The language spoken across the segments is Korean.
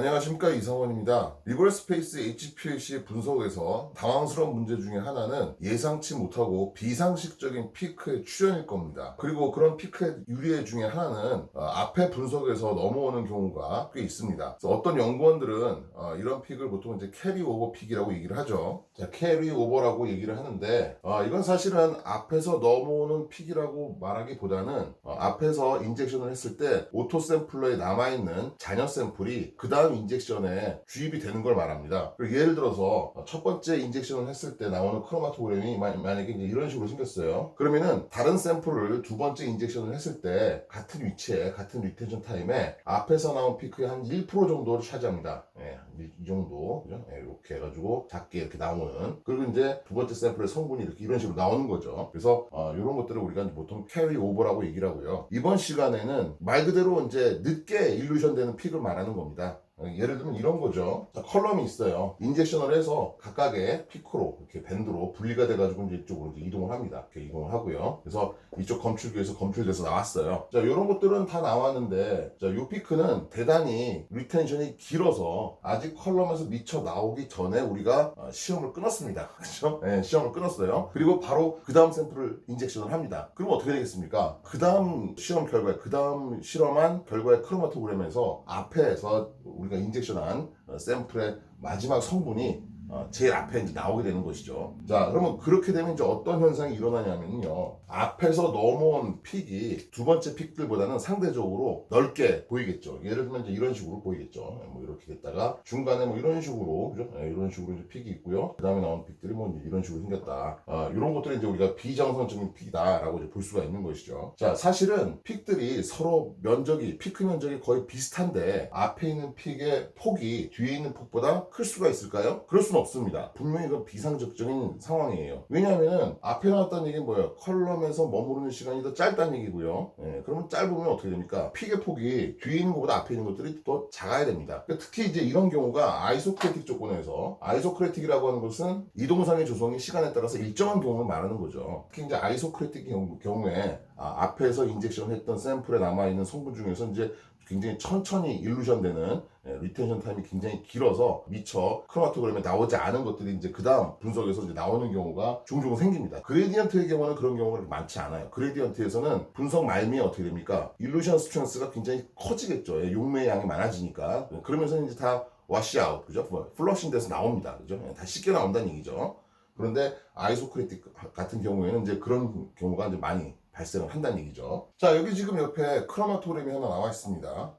안녕하십니까 이성원입니다. 리버스페이스 HPLC 분석에서 당황스러운 문제 중에 하나는 예상치 못하고 비상식적인 피크의 출현일 겁니다. 그리고 그런 피크의 유리의 중에 하나는 어, 앞에 분석에서 넘어오는 경우가 꽤 있습니다. 어떤 연구원들은 어, 이런 픽을 보통 이제 캐리 오버 픽이라고 얘기를 하죠. 자, 캐리 오버라고 얘기를 하는데 어, 이건 사실은 앞에서 넘어오는 픽이라고 말하기보다는 어, 앞에서 인젝션을 했을 때 오토 샘플러에 남아있는 잔여 샘플이 그 다음 인젝션에 주입이 되는 걸 말합니다. 예를 들어서 어, 첫 번째 인젝션을 했을 때 나오는 크로마토그램이 마- 만약에 이런 식으로 생겼어요. 그러면은 다른 샘플을 두 번째 인젝션을 했을 때 같은 위치에 같은 리텐션 타임에 앞에서 나온 피크의 한 1% 정도를 차지합니다. 예, 이, 이 정도 그죠? 예, 이렇게 해가지고 작게 이렇게 나오는 그리고 이제 두 번째 샘플의 성분이 이렇게 이런 식으로 나오는 거죠. 그래서 어, 이런 것들을 우리가 보통 캐리 오버라고 얘기를 하고요. 이번 시간에는 말 그대로 이제 늦게 일루션 되는 픽을 말하는 겁니다. 어, 예를 들면 이런 거죠. 자, 컬럼이 있어요. 인젝션을 해서 각각의 피크로 이렇게 밴드로 분리가 돼가지고 이제 이쪽으로 이제 이동을 합니다. 이렇게 이동을 하고요. 그래서 이쪽 검출기에서 검출돼서 나왔어요. 자, 이런 것들은 다 나왔는데, 자, 요 피크는 대단히 리텐션이 길어서 아직 컬럼에서 미쳐 나오기 전에 우리가 어, 시험을 끊었습니다. 그렇죠? 네, 시험을 끊었어요. 그리고 바로 그 다음 샘플을 인젝션을 합니다. 그럼 어떻게 되겠습니까? 그 다음 시험 결과에, 그 다음 실험한 결과의 크로마토그램에서 앞에서 우리가 인젝션한 어, 샘플의 마지막 성분이 어, 제일 앞에 이제 나오게 되는 것이죠. 자, 그러면 그렇게 되면 이제 어떤 현상이 일어나냐면요. 앞에서 넘어온 픽이 두 번째 픽들보다는 상대적으로 넓게 보이겠죠. 예를 들면 이제 이런 식으로 보이겠죠. 뭐 이렇게 됐다가 중간에 뭐 이런 식으로, 그죠? 예, 이런 식으로 이제 픽이 있고요. 그 다음에 나온 픽들이 뭐 이런 식으로 생겼다. 아, 이런 것들이 이제 우리가 비정상적인 픽이다라고 이제 볼 수가 있는 것이죠. 자, 사실은 픽들이 서로 면적이, 피크 면적이 거의 비슷한데 앞에 있는 픽의 폭이 뒤에 있는 폭보다 클 수가 있을까요? 그럴 수는 없습니다. 분명히 그건 비상적적인 상황이에요. 왜냐하면 앞에 나왔다는 얘기는 뭐예요? 컬럼에서 머무르는 시간이 더 짧다는 얘기고요. 예, 그러면 짧으면 어떻게 됩니까? 픽의 폭이 뒤에 있는 것보다 앞에 있는 것들이 더 작아야 됩니다. 그러니까 특히 이제 이런 경우가 아이소크레틱 조건에서 아이소크레틱이라고 하는 것은 이동상의 조성이 시간에 따라서 일정한 경우를 말하는 거죠. 특히 이제 아이소크레틱 경우, 경우에 아, 앞에서 인젝션 했던 샘플에 남아있는 성분 중에서 이제 굉장히 천천히 일루션 되는 예, 리텐션 타임이 굉장히 길어서 미처 크로마토그램에 나오지 않은 것들이 이제 그 다음 분석에서 이제 나오는 경우가 종종 생깁니다. 그레디언트의 경우는 그런 경우가 많지 않아요. 그레디언트에서는 분석 말미에 어떻게 됩니까? 일루션 스트렝스가 굉장히 커지겠죠. 예, 용매의 양이 많아지니까. 예, 그러면서 이제 다 와시아웃, 그죠? 뭐, 플러싱 돼서 나옵니다. 그죠? 예, 다 쉽게 나온다는 얘기죠. 그런데 아이소크리틱 같은 경우에는 이제 그런 경우가 이제 많이 발생을 한다는 얘기죠. 자, 여기 지금 옆에 크로마토그램이 하나 나와 있습니다.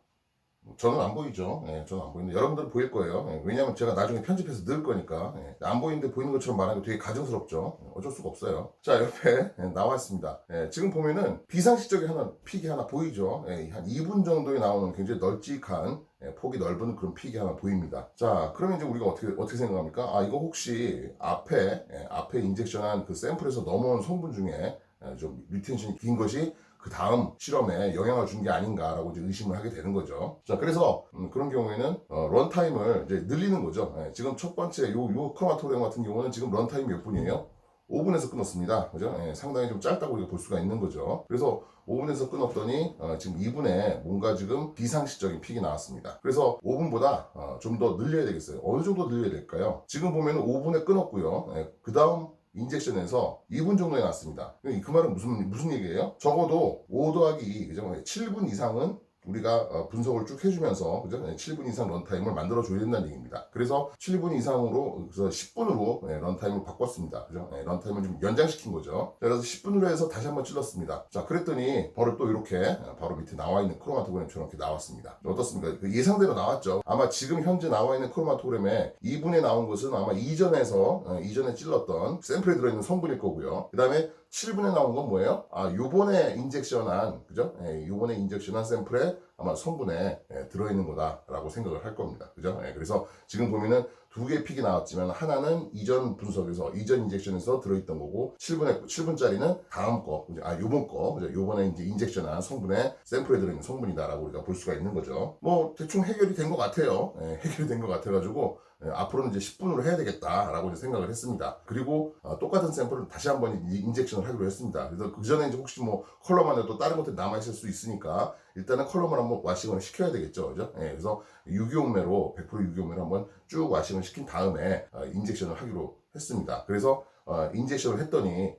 저는 안 보이죠. 예, 저는 안 보이는데 여러분들은 보일 거예요. 예, 왜냐하면 제가 나중에 편집해서 넣을 거니까 예, 안 보이는데 보이는 것처럼 말하는 게 되게 가증스럽죠. 예, 어쩔 수가 없어요. 자 옆에 예, 나와 있습니다. 예, 지금 보면은 비상식적인 하나 픽이 하나 보이죠. 예, 한 2분 정도에 나오는 굉장히 널찍한 예, 폭이 넓은 그런 픽이 하나 보입니다. 자, 그러면 이제 우리가 어떻게 어떻게 생각합니까? 아 이거 혹시 앞에 예, 앞에 인젝션한 그 샘플에서 넘어온 성분 중에 예, 좀 리텐션이 긴 것이 그 다음 실험에 영향을 준 게 아닌가라고 이제 의심을 하게 되는 거죠. 자, 그래서 음, 그런 경우에는 어, 런타임을 이제 늘리는 거죠. 예, 지금 첫 번째 요, 요 크로마토그램 같은 경우는 지금 런타임이 몇 분이에요? 5분에서 끊었습니다. 그죠? 예, 상당히 좀 짧다고 볼 수가 있는 거죠. 그래서 5분에서 끊었더니 어, 지금 2분에 뭔가 지금 비상식적인 픽이 나왔습니다. 그래서 5분보다 좀더 늘려야 되겠어요. 어느 정도 늘려야 될까요? 지금 보면 5분에 끊었고요. 그 다음 인젝션에서 2분 정도에 났습니다. 그 말은 무슨 무슨 얘기예요? 적어도 5 더하기 2, 그죠? 7분 이상은 우리가 어, 분석을 쭉 해주면서 그죠? 7분 이상 런타임을 만들어 줘야 된다는 얘기입니다. 그래서 7분 이상으로 그래서 10분으로 런타임을 바꿨습니다. 그죠? 네, 런타임을 좀 연장시킨 거죠. 자, 그래서 10분으로 해서 다시 한번 찔렀습니다. 자, 그랬더니 바로 또 이렇게 어, 바로 밑에 나와 있는 크로마토그램처럼 이렇게 나왔습니다. 어떻습니까? 그 예상대로 나왔죠. 아마 지금 현재 나와 있는 크로마토그램에 2분에 나온 것은 아마 이전에서 어, 이전에 찔렀던 샘플에 들어있는 성분일 거고요. 그 다음에 7분에 나온 건 뭐예요? 아, 요번에 인젝션한, 그죠? 예, 요번에 인젝션한 샘플에 아마 성분에 예, 들어있는 거다라고 생각을 할 겁니다. 그죠? 예, 그래서 지금 보면은 두 개의 픽이 나왔지만 하나는 이전 분석에서, 이전 인젝션에서 들어있던 거고, 7분에, 7분짜리는 다음 거? 아, 요번 거, 그죠? 요번에 이제 인젝션한 성분에 샘플에 들어있는 성분이다라고 우리가 볼 수가 있는 거죠. 뭐, 대충 해결이 된 것 같아요. 예, 해결이 된 것 같아가지고, 예, 앞으로는 이제 10분으로 해야 되겠다라고 이제 생각을 했습니다. 그리고 어, 똑같은 샘플을 다시 한번 이- 인젝션을 하기로 했습니다. 그래서 그 전에 이제 혹시 뭐 안에 또 다른 것들이 남아 있을 수 있으니까 일단은 컬럼을 한번 와싱을 시켜야 되겠죠, 그죠? 예, 그래서 유기용매로 100% 유기용매로 한번 쭉 와싱을 시킨 다음에 어, 인젝션을 하기로 했습니다. 그래서 어, 인젝션을 했더니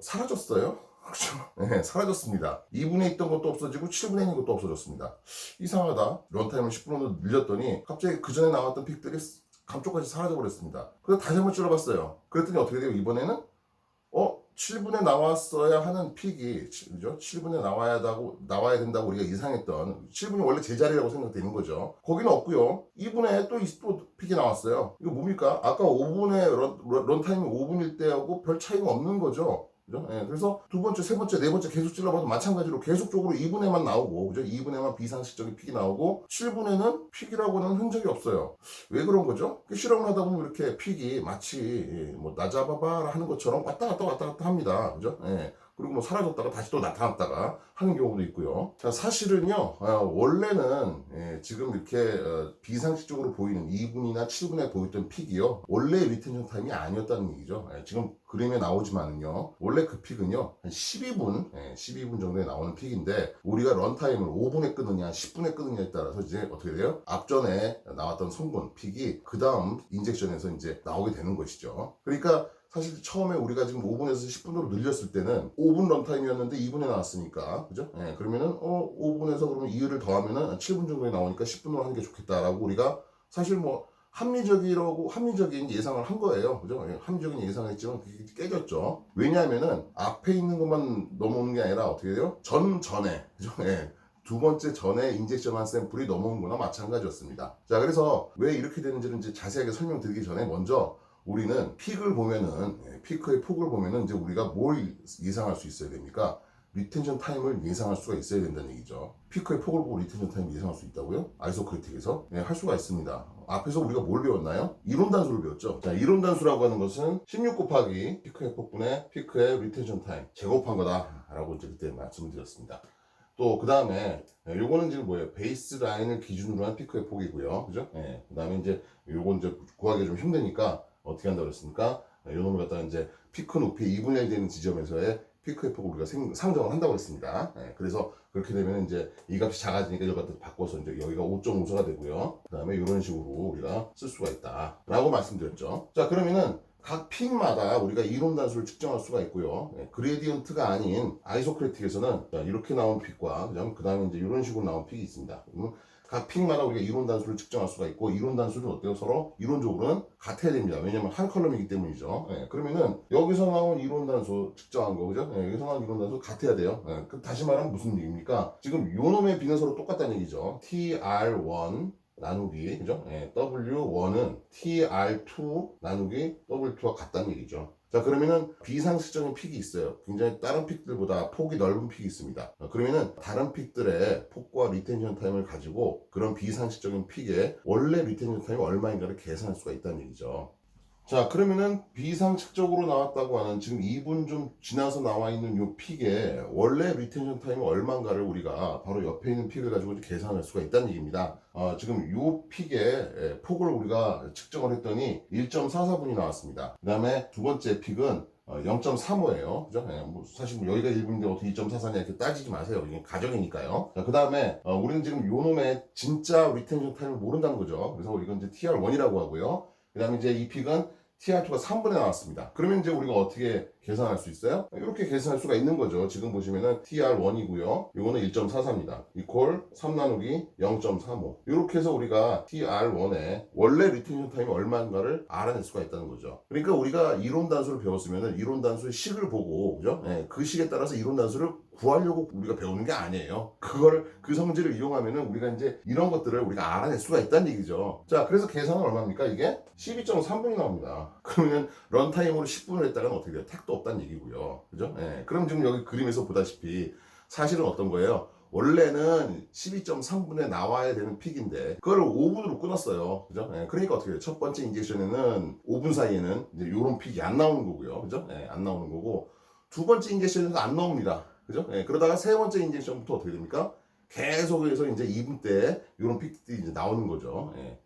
사라졌어요. 그렇죠? 네, 사라졌습니다. 2분에 있던 것도 없어지고 7분에 있는 것도 없어졌습니다. 이상하다. 런타임을 10분으로 늘렸더니 갑자기 그 전에 나왔던 픽들이 감쪽같이 사라져 버렸습니다. 그래서 다시 한번 찔러봤어요. 그랬더니 어떻게 돼요? 이번에는 어 7분에 나왔어야 하는 픽이 치- 그죠? 7분에 나와야 다고 나와야 된다고 우리가 예상했던 7분이 원래 제자리라고 생각되는 거죠. 거기는 없고요. 2분에 또, 이- 또 픽이 나왔어요. 이거 뭡니까? 아까 5분에 런, 런, 런타임이 5분일 때하고 별 차이가 없는 거죠. 그죠? 예, 그래서 두 번째, 세 번째, 네 번째 계속 찔러봐도 마찬가지로 계속적으로 2분에만 나오고, 그죠? 2분에만 비상식적인 픽이 나오고, 7분에는 픽이라고는 흔적이 없어요. 왜 그런 거죠? 그 실험을 하다 보면 이렇게 픽이 마치 예, 뭐 나 잡아봐라 하는 것처럼 왔다 갔다 왔다 갔다 합니다. 그죠? 예. 그리고 뭐 사라졌다가 다시 또 나타났다가 하는 경우도 있고요. 자, 사실은요, 어, 원래는 예, 지금 이렇게 어, 비상식적으로 보이는 2분이나 7분에 보였던 픽이요, 원래 리텐션 타임이 아니었다는 얘기죠. 예, 지금 그림에 나오지만은요, 원래 그 픽은요, 한 12분, 예, 12분 정도에 나오는 픽인데, 우리가 런타임을 5분에 끊느냐, 10분에 끊느냐에 따라서 이제 어떻게 돼요? 앞전에 나왔던 성분, 픽이 그 다음 인젝션에서 이제 나오게 되는 것이죠. 그러니까 사실 처음에 우리가 지금 5분에서 10분으로 늘렸을 때는 5분 런타임이었는데 2분에 나왔으니까 그죠? 예, 그러면은 어 5분에서 그러면 2를 더하면은 7분 정도에 나오니까 10분으로 하는 게 좋겠다라고 우리가 사실 뭐 합리적이라고 합리적인 예상을 한 거예요. 그죠? 예, 합리적인 예상을 했지만 그게 깨졌죠. 왜냐하면은 앞에 있는 것만 넘어오는 게 아니라 어떻게 돼요? 전 전에 그죠? 예. 두 번째 전에 인젝션한 샘플이 넘어온 거나 마찬가지였습니다. 자, 그래서 왜 이렇게 되는지는 이제 자세하게 설명드리기 전에 먼저 우리는 픽을 보면은 예, 피크의 폭을 보면은 이제 우리가 뭘 예상할 수 있어야 됩니까? 리텐션 타임을 예상할 수가 있어야 된다는 얘기죠. 피크의 폭을 보고 리텐션 타임을 예상할 수 있다고요? 아이소크리틱에서 네, 할 수가 있습니다. 앞에서 우리가 뭘 배웠나요? 이론 단수를 배웠죠. 자, 이론 단수라고 하는 것은 16 곱하기 피크의 폭분의 피크의 리텐션 타임 제곱한 거다라고 이제 그때 말씀을 드렸습니다. 또 그 다음에 요거는 지금 뭐예요? 베이스 라인을 기준으로 한 피크의 폭이고요. 그죠? 예. 그 다음에 이제 요건 이제 구하기 좀 힘드니까 어떻게 한다고 그랬습니까? 요 놈을 갖다가 이제 피크 높이 2분의 1 되는 지점에서의 피크의 폭을 우리가 생- 상정을 한다고 했습니다. 예, 그래서 그렇게 되면 이제 이 값이 작아지니까 이걸 갖다 바꿔서 이제 여기가 5.5소가 되고요. 그 다음에 이런 식으로 우리가 쓸 수가 있다. 라고 말씀드렸죠. 자, 그러면은 각 픽마다 우리가 이론 단수를 측정할 수가 있고요. 예, 그레디언트가 아닌 아이소크레틱에서는 자, 이렇게 나온 픽과 그 다음에 이제 이런 식으로 나온 픽이 있습니다. 각 픽마다 우리가 이론 단수를 측정할 수가 있고 이론 단수는 어때요? 서로 이론적으로는 같아야 됩니다. 왜냐면 한 컬럼이기 때문이죠. 예, 그러면은 여기서 나온 이론 단수 측정한 거 그죠? 예, 여기서 나온 이론 단수 같아야 돼요. 예, 그럼 다시 말하면 무슨 얘기입니까? 지금 요 놈의 비는 서로 똑같다는 얘기죠. TR1 나누기 그죠? 예, W1은 TR2 나누기 W2와 같다는 얘기죠. 자 그러면은 비상식적인 픽이 있어요. 굉장히 다른 픽들보다 폭이 넓은 픽이 있습니다. 어, 그러면은 다른 픽들의 폭과 리텐션 타임을 가지고 그런 비상식적인 픽의 원래 리텐션 타임이 얼마인가를 계산할 수가 있다는 얘기죠. 자 그러면은 비상식적으로 나왔다고 하는 지금 2분 좀 지나서 나와 있는 요 픽의 원래 리텐션 타임이 얼마인가를 우리가 바로 옆에 있는 픽을 가지고 계산할 수가 있다는 얘기입니다. 어, 지금 요 픽의 에, 폭을 우리가 측정을 했더니 1.44분이 나왔습니다. 그 다음에 두 번째 픽은 0.35예요. 그죠? 예, 뭐 사실 뭐 여기가 1분인데 어떻게 2.44냐 이렇게 따지지 마세요. 이게 가정이니까요. 자, 그 다음에 우리는 지금 요 놈의 진짜 리텐션 타임을 모른다는 거죠. 그래서 이건 이제 TR1이라고 하고요. 그 다음에 이제 이 픽은 TR2가 3분에 나왔습니다. 그러면 이제 우리가 어떻게 계산할 수 있어요? 이렇게 계산할 수가 있는 거죠. 지금 보시면은 TR1이고요. 이거는 1.44입니다. 이퀄 3 나누기 0.35. 이렇게 해서 우리가 TR1의 원래 리텐션 타임이 얼마인가를 알아낼 수가 있다는 거죠. 그러니까 우리가 이론 단수를 배웠으면은 이론 단수의 식을 보고 그죠? 예, 그 식에 따라서 이론 단수를 구하려고 우리가 배우는 게 아니에요. 그걸 그 성질을 이용하면은 우리가 이제 이런 것들을 우리가 알아낼 수가 있다는 얘기죠. 자, 그래서 계산은 얼마입니까? 이게 12.3분이 나옵니다. 그러면 런타임으로 10분을 했다가는 어떻게 돼요? 택도 없다는 얘기고요. 그죠? 예. 그럼 지금 여기 그림에서 보다시피 사실은 어떤 거예요? 원래는 12.3분에 나와야 되는 픽인데 그걸 5분으로 끊었어요. 그죠? 예, 그러니까 어떻게 돼요? 첫 번째 인젝션에는 5분 사이에는 이제 이런 픽이 안 나오는 거고요. 그죠? 예, 안 나오는 거고 두 번째 인젝션에도 안 나옵니다. 그죠? 예, 그러다가 세 번째 인젝션부터 어떻게 됩니까? 계속해서 이제 2분 때 이런 픽들이 이제 나오는 거죠. 예.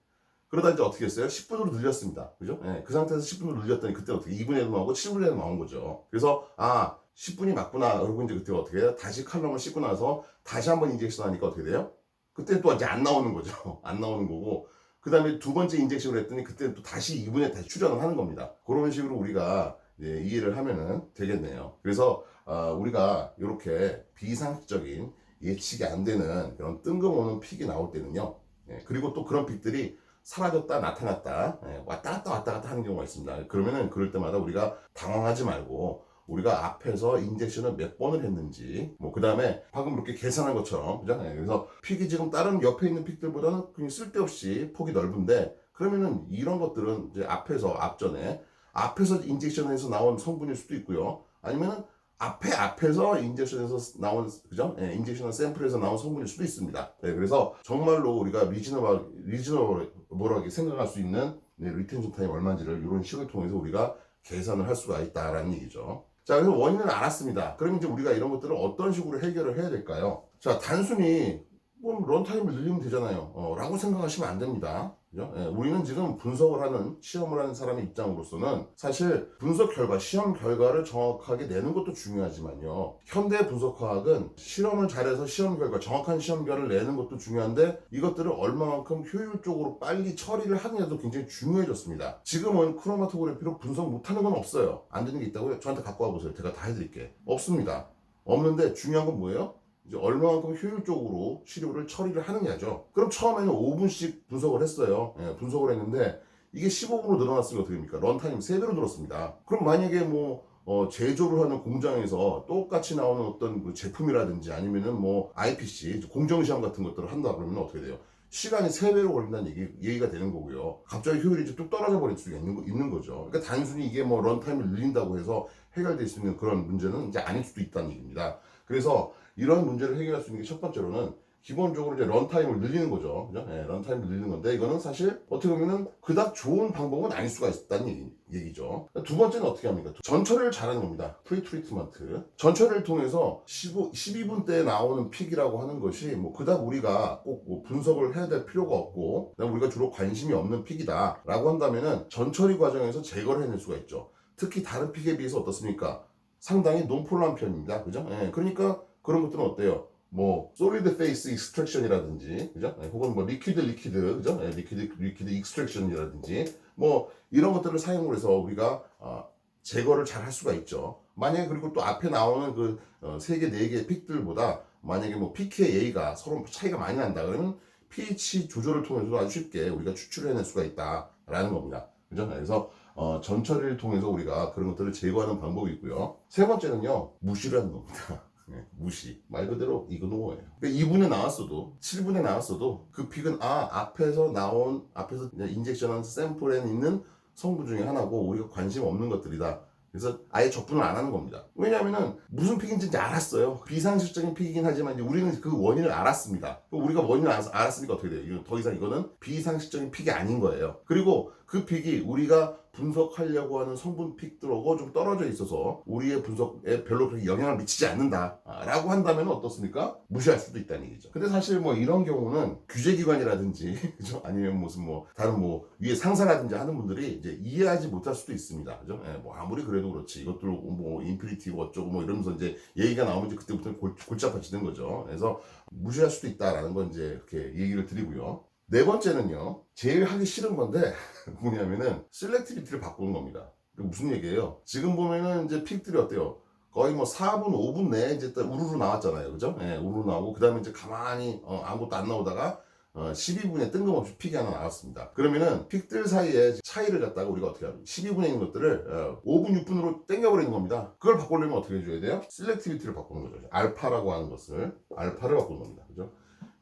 그러다 이제 어떻게 했어요? 10분으로 늘렸습니다. 그죠? 예, 그 상태에서 10분으로 늘렸더니 그때 어떻게 2분에도 나오고 7분에도 나온 거죠. 그래서 아 10분이 맞구나. 그리고 이제 그때 어떻게 해요? 다시 칼럼을 씻고 나서 다시 한번 인젝션 하니까 어떻게 돼요? 그때 또 이제 안 나오는 거죠. 안 나오는 거고 그 다음에 두 번째 인젝션을 했더니 그때 또 다시 2분에 다시 출연을 하는 겁니다. 그런 식으로 우리가 이해를 하면은 되겠네요. 그래서 아, 우리가 이렇게 비상식적인 예측이 안 되는 그런 뜬금없는 픽이 나올 때는요. 예, 그리고 또 그런 픽들이 사라졌다 나타났다 예, 왔다 갔다 왔다 갔다 하는 경우가 있습니다. 그러면은 그럴 때마다 우리가 당황하지 말고 우리가 앞에서 인젝션을 몇 번을 했는지 뭐 그 다음에 방금 이렇게 계산한 것처럼 그죠? 예, 그래서 픽이 지금 다른 옆에 있는 픽들보다는 그냥 쓸데없이 폭이 넓은데 그러면은 이런 것들은 이제 앞에서 앞전에 앞에서 인젝션에서 나온 성분일 수도 있고요. 아니면은 앞에 앞에서 인젝션에서 나온 그죠? 예, 인젝션 샘플에서 나온 성분일 수도 있습니다. 네, 그래서 정말로 우리가 리즈너블 리즈너블하게 생각할 수 있는 네, 리텐션 타임 얼마인지를 이런 식을 통해서 우리가 계산을 할 수가 있다라는 얘기죠. 자, 그래서 원인을 알았습니다. 그럼 이제 우리가 이런 것들을 어떤 식으로 해결을 해야 될까요? 자, 단순히 뭐 런타임을 늘리면 되잖아요. 어, 라고 생각하시면 안 됩니다. 예, 우리는 지금 분석을 하는, 시험을 하는 사람의 입장으로서는 사실 분석 결과, 시험 결과를 정확하게 내는 것도 중요하지만요. 현대 분석화학은 실험을 잘해서 시험 결과, 정확한 시험 결과를 내는 것도 중요한데 이것들을 얼마만큼 효율적으로 빨리 처리를 하느냐도 굉장히 중요해졌습니다. 지금은 크로마토그래피로 분석 못하는 건 없어요. 안 되는 게 있다고요? 저한테 갖고 와보세요. 제가 다 해드릴게. 없습니다. 없는데 중요한 건 뭐예요? 얼마만큼 효율적으로 시료를 처리를 하느냐죠. 그럼 처음에는 5분씩 분석을 했어요. 예, 분석을 했는데 이게 15분으로 늘어났으면 어떻게 됩니까? 런타임 3배로 늘었습니다. 그럼 만약에 뭐 어, 제조를 하는 공장에서 똑같이 나오는 어떤 그 제품이라든지 아니면은 뭐 IPC 공정시험 같은 것들을 한다 그러면 어떻게 돼요? 시간이 3배로 걸린다는 얘기, 얘기가 되는 거고요. 갑자기 효율이 이제 뚝 떨어져 버릴 수가 있는, 거, 있는 거죠. 그러니까 단순히 이게 뭐 런타임을 늘린다고 해서 해결될 수 있는 그런 문제는 이제 아닐 수도 있다는 얘기입니다. 그래서 이런 문제를 해결할 수 있는 게 첫 번째로는 기본적으로 이제 런타임을 늘리는 거죠. 그죠? 예, 런타임을 늘리는 건데 이거는 사실 어떻게 보면은 그닥 좋은 방법은 아닐 수가 있다는 얘기, 얘기죠. 두 번째는 어떻게 합니까? 전처리를 잘하는 겁니다. 프리 트리트먼트. 전처리를 통해서 15, 12분 때 나오는 픽이라고 하는 것이 뭐 그닥 우리가 꼭 뭐 분석을 해야 될 필요가 없고 우리가 주로 관심이 없는 픽이다 라고 한다면은 전처리 과정에서 제거를 해낼 수가 있죠. 특히 다른 픽에 비해서 어떻습니까? 상당히 논폴란 편입니다. 그죠? 예, 그러니까 그런 것들은 어때요? 뭐 솔리드 페이스 익스트랙션이라든지 그죠? 예, 혹은 뭐 리퀴드 리퀴드 그죠? 예, 리퀴드 리퀴드 익스트랙션이라든지 뭐 이런 것들을 사용을 해서 우리가 아, 제거를 잘 할 수가 있죠. 만약에 그리고 또 앞에 나오는 그 어, 3개, 4개의 픽들보다 만약에 뭐 pKa가 서로 차이가 많이 난다 그러면 pH 조절을 통해서 아주 쉽게 우리가 추출을 해낼 수가 있다라는 겁니다. 그죠? 그래서 어, 전처리를 통해서 우리가 그런 것들을 제거하는 방법이 있고요. 세 번째는요, 무시를 하는 겁니다. 네, 무시. 말 그대로 이그노어예요. 그러니까 2분에 나왔어도, 7분에 나왔어도 그 픽은 아, 앞에서 나온, 앞에서 인젝션한 샘플에 있는 성분 중에 하나고 우리가 관심 없는 것들이다. 그래서 아예 접근을 안 하는 겁니다. 왜냐하면은 무슨 픽인지 이제 알았어요. 비상식적인 픽이긴 하지만 이제 우리는 그 원인을 알았습니다. 우리가 원인을 알았, 알았으니까 어떻게 돼요? 더 이상 이거는 비상식적인 픽이 아닌 거예요. 그리고 그 픽이 우리가 분석하려고 하는 성분 픽들하고 좀 떨어져 있어서 우리의 분석에 별로 그렇게 영향을 미치지 않는다라고 한다면 어떻습니까? 무시할 수도 있다는 얘기죠. 근데 사실 뭐 이런 경우는 규제기관이라든지 그죠? 아니면 무슨 뭐 다른 뭐 위에 상사라든지 하는 분들이 이제 이해하지 못할 수도 있습니다. 그죠? 예, 뭐 아무리 그래도 그렇지 이것들 뭐 인피니티고 어쩌고 뭐 이러면서 이제 얘기가 나오면 이제 그때부터 골, 골치 아파지는 거죠. 그래서 무시할 수도 있다라는 건 이제 이렇게 얘기를 드리고요. 네 번째는요, 제일 하기 싫은 건데, 뭐냐면은, 셀렉티비티를 바꾸는 겁니다. 그 무슨 얘기예요? 지금 보면은 이제 픽들이 어때요? 거의 뭐 4분, 5분 내에 이제 딱 우르르 나왔잖아요. 그죠? 예, 우르르 나오고, 그 다음에 이제 가만히, 어, 아무것도 안 나오다가, 어, 12분에 뜬금없이 픽이 하나 나왔습니다. 그러면은 픽들 사이에 차이를 갖다가 우리가 어떻게 하죠? 12분에 있는 것들을 어, 5분, 6분으로 땡겨버리는 겁니다. 그걸 바꾸려면 어떻게 해줘야 돼요? 셀렉티비티를 바꾸는 거죠. 알파라고 하는 것을 알파를 바꾸는 겁니다. 그죠?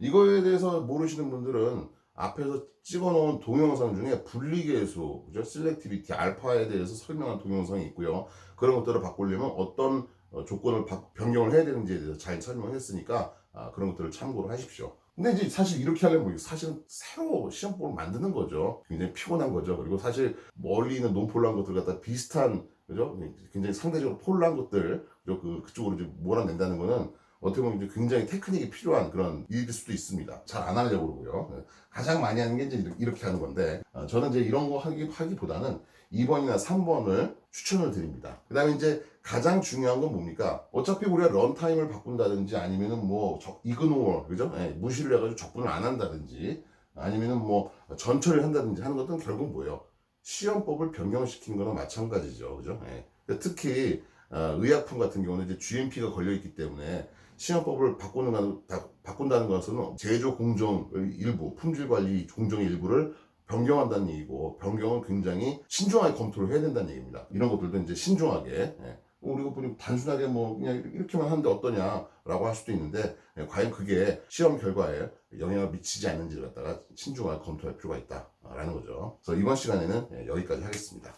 이거에 대해서 모르시는 분들은 앞에서 찍어놓은 동영상 중에 분리계수, 그죠? 셀렉티비티, 알파에 대해서 설명한 동영상이 있고요. 그런 것들을 바꾸려면 어떤 어, 조건을 바- 변경을 해야 되는지에 대해서 잘 설명했으니까 아, 그런 것들을 참고를 하십시오. 근데 이제 사실 이렇게 하려면 뭐 사실은 새로 시험법을 만드는 거죠. 굉장히 피곤한 거죠. 그리고 사실 멀리 있는 논폴란 것들 갖다 비슷한 그죠? 굉장히 상대적으로 폴란 것들 그죠? 그 그쪽으로 이제 몰아낸다는 거는 어떻게 보면 굉장히 테크닉이 필요한 그런 일일 수도 있습니다. 잘 안 하려고 그러고요. 네. 가장 많이 하는 게 이제 이렇게- 하는 건데 어, 저는 이제 이런 거 하기, 하기보다는 2번이나 3번을 추천을 드립니다. 그 다음에 이제 가장 중요한 건 뭡니까? 어차피 우리가 런타임을 바꾼다든지 아니면은 뭐 적- 이그노어, 그죠? 예, 무시를 해가지고 적분을 안 한다든지 아니면은 뭐 전처리를 한다든지 하는 것은 결국 뭐예요? 시험법을 변경시킨 거나 마찬가지죠. 그죠? 예. 그러니까 특히 어, 의약품 같은 경우는 이제 GMP가 걸려 있기 때문에 시험법을 바꾸는 바꾼다는 것은 제조 공정 일부, 품질 관리 공정의 일부를 변경한다는 얘기고 변경은 굉장히 신중하게 검토를 해야 된다는 얘기입니다. 이런 것들도 이제 신중하게 예. 우리가 보니 단순하게 뭐 그냥 이렇게만 하는데 어떠냐라고 할 수도 있는데 예, 과연 그게 시험 결과에 영향을 미치지 않는지를 갖다가 신중하게 검토할 필요가 있다라는 거죠. 그래서 이번 시간에는 예, 여기까지 하겠습니다.